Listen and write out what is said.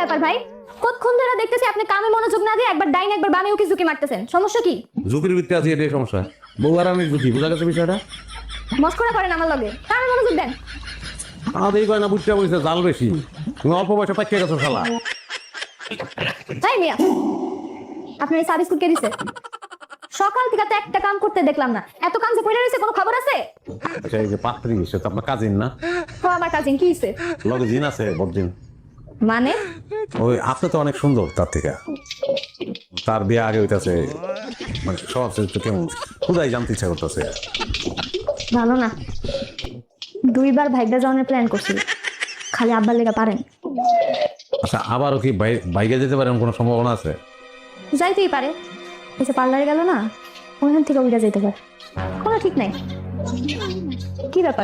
ব্যাপার ভাই? কতক্ষণ ধরে দেখতেছি আপনি কামে মনোযোগ না দিয়ে একবার ডাইন একবার বামে উকি ঝুঁকি মারতেছেন? সমস্যা কি? ঝুঁকির ভিত্তি আছে এটাই সমস্যা। বউ আর আমি ঝুঁকি বুঝা গেছে বিষয়টা? মস্করা করেন আমার লগে। কামে মনোযোগ দেন। আমাদের কয় না বুঝতে বলছে জাল বেশি। তুমি অল্প বয়সে পাইকে গেছো শালা। তাই মিয়া আপনার এই সার্ভিস কে দিছে। সকাল থেকে তো একটা কাম করতে দেখলাম না। এত কাম যে পড়ে রয়েছে কোনো খবর আছে? আচ্ছা এই যে পাত্রী সে তো আপনার কাজিন না? ও আমার কাজিন কি হইছে? লগে জিন আছে বদিন মানে? ওই আপনি তো অনেক সুন্দর তার থেকে। তার বিয়ে আগে হইতাছে। মানে স্বভাব চরিত্র কেমন? খুদাই জানতে ইচ্ছা করতেছে? ভালো না। দুইবার ভাইগা যাওয়ার প্ল্যান করছি। খালি আব্বার লেগা পারেন। আচ্ছা আবারও কি বাইকে যেতে পারেন কোনো সম্ভাবনা আছে? যাইতেই পারে। পার্লারে গেল না ওইখান থেকে উইরা যেতে পারে। কোনো ঠিক নাই। কি ব্যাপার?